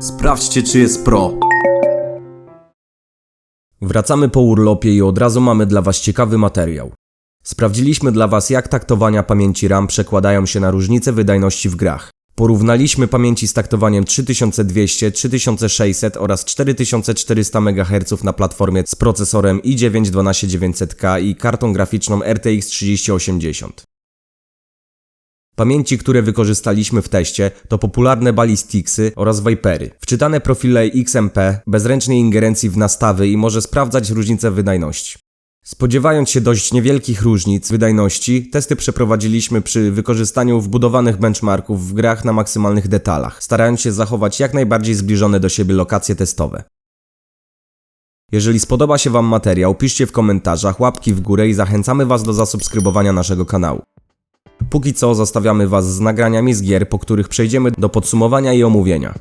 Sprawdźcie, czy jest pro. Wracamy po urlopie i od razu mamy dla Was ciekawy materiał. Sprawdziliśmy dla Was, jak taktowania pamięci RAM przekładają się na różnice wydajności w grach. Porównaliśmy pamięci z taktowaniem 3200, 3600 oraz 4400 MHz na platformie z procesorem i9 12900K i kartą graficzną RTX 3080. Pamięci, które wykorzystaliśmy w teście, to popularne Ballisticsy oraz Vipery. Wczytane profile XMP, bez ręcznej ingerencji w nastawy i może sprawdzać różnice wydajności. Spodziewając się dość niewielkich różnic wydajności, testy przeprowadziliśmy przy wykorzystaniu wbudowanych benchmarków w grach na maksymalnych detalach, starając się zachować jak najbardziej zbliżone do siebie lokacje testowe. Jeżeli spodoba się Wam materiał, piszcie w komentarzach, łapki w górę i zachęcamy Was do zasubskrybowania naszego kanału. Póki co zostawiamy Was z nagraniami z gier, po których przejdziemy do podsumowania i omówienia.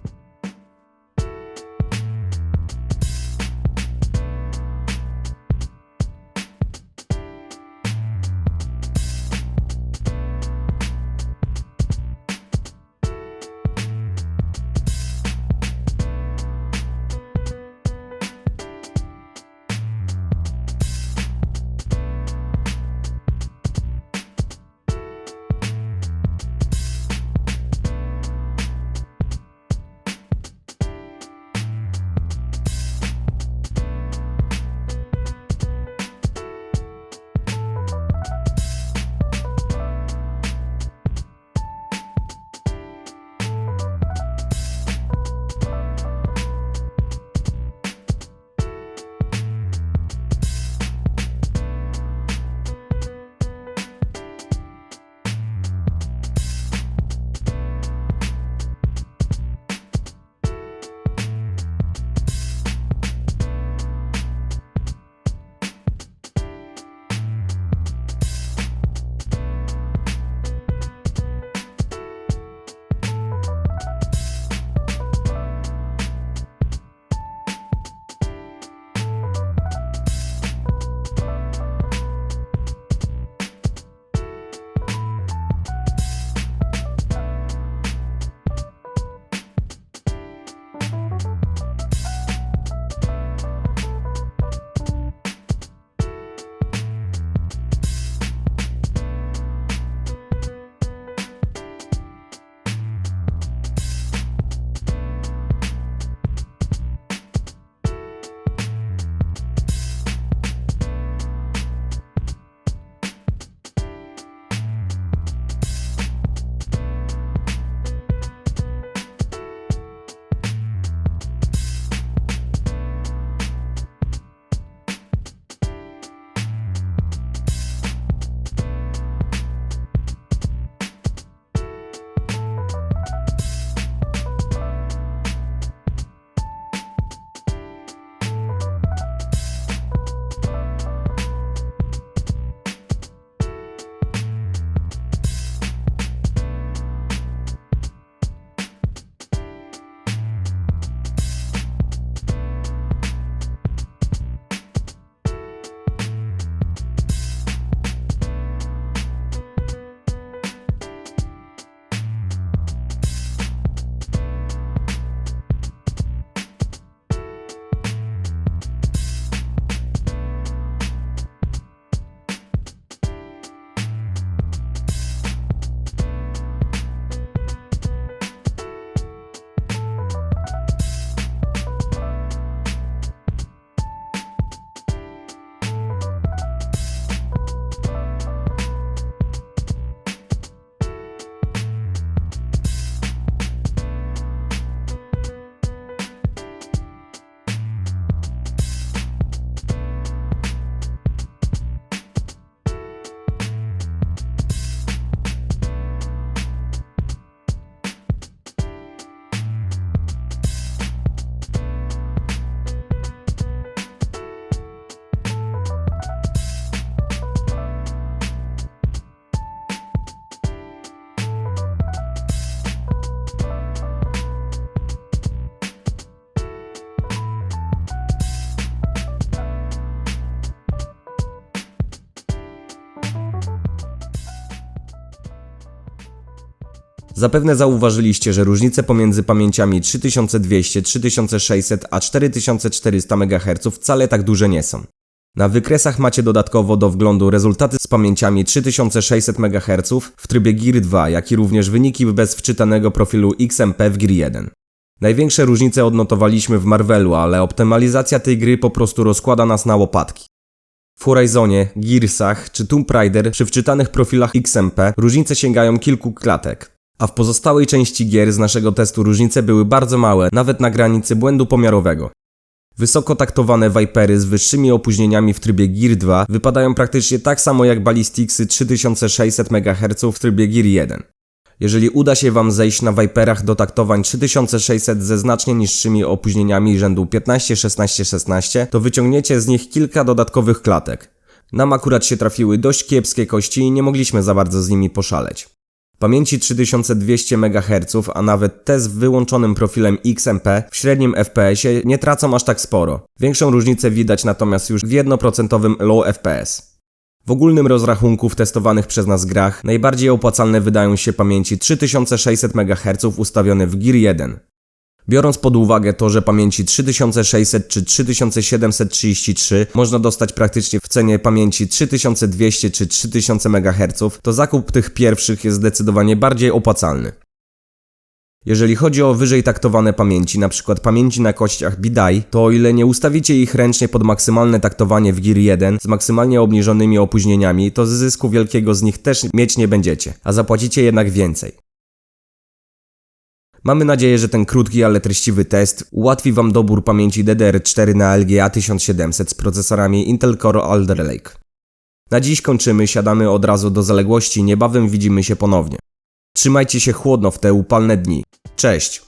Zapewne zauważyliście, że różnice pomiędzy pamięciami 3200, 3600 a 4400 MHz wcale tak duże nie są. Na wykresach macie dodatkowo do wglądu rezultaty z pamięciami 3600 MHz w trybie GIR 2, jak i również wyniki bez wczytanego profilu XMP w GIR 1. Największe różnice odnotowaliśmy w Marvelu, ale optymalizacja tej gry po prostu rozkłada nas na łopatki. W Horizonie, Gearsach czy Tomb Raider przy wczytanych profilach XMP różnice sięgają kilku klatek. A w pozostałej części gier z naszego testu różnice były bardzo małe, nawet na granicy błędu pomiarowego. Wysoko taktowane Vipery z wyższymi opóźnieniami w trybie Gear 2 wypadają praktycznie tak samo jak Ballisticsy 3600 MHz w trybie Gear 1. Jeżeli uda się Wam zejść na Viperach do taktowań 3600 ze znacznie niższymi opóźnieniami rzędu 15, 16, 16, to wyciągniecie z nich kilka dodatkowych klatek. Nam akurat się trafiły dość kiepskie kości i nie mogliśmy za bardzo z nimi poszaleć. Pamięci 3200 MHz, a nawet te z wyłączonym profilem XMP w średnim FPS-ie nie tracą aż tak sporo. Większą różnicę widać natomiast już w 1% low FPS. W ogólnym rozrachunku w testowanych przez nas grach najbardziej opłacalne wydają się pamięci 3600 MHz ustawione w Gear 1. Biorąc pod uwagę to, że pamięci 3600 czy 3733 można dostać praktycznie w cenie pamięci 3200 czy 3000 MHz, to zakup tych pierwszych jest zdecydowanie bardziej opłacalny. Jeżeli chodzi o wyżej taktowane pamięci, np. pamięci na kościach BDI, to o ile nie ustawicie ich ręcznie pod maksymalne taktowanie w Gear 1 z maksymalnie obniżonymi opóźnieniami, to zysku wielkiego z nich też mieć nie będziecie, a zapłacicie jednak więcej. Mamy nadzieję, że ten krótki, ale treściwy test ułatwi Wam dobór pamięci DDR4 na LGA 1700 z procesorami Intel Core Alder Lake. Na dziś kończymy, siadamy od razu do zaległości, niebawem widzimy się ponownie. Trzymajcie się chłodno w te upalne dni. Cześć!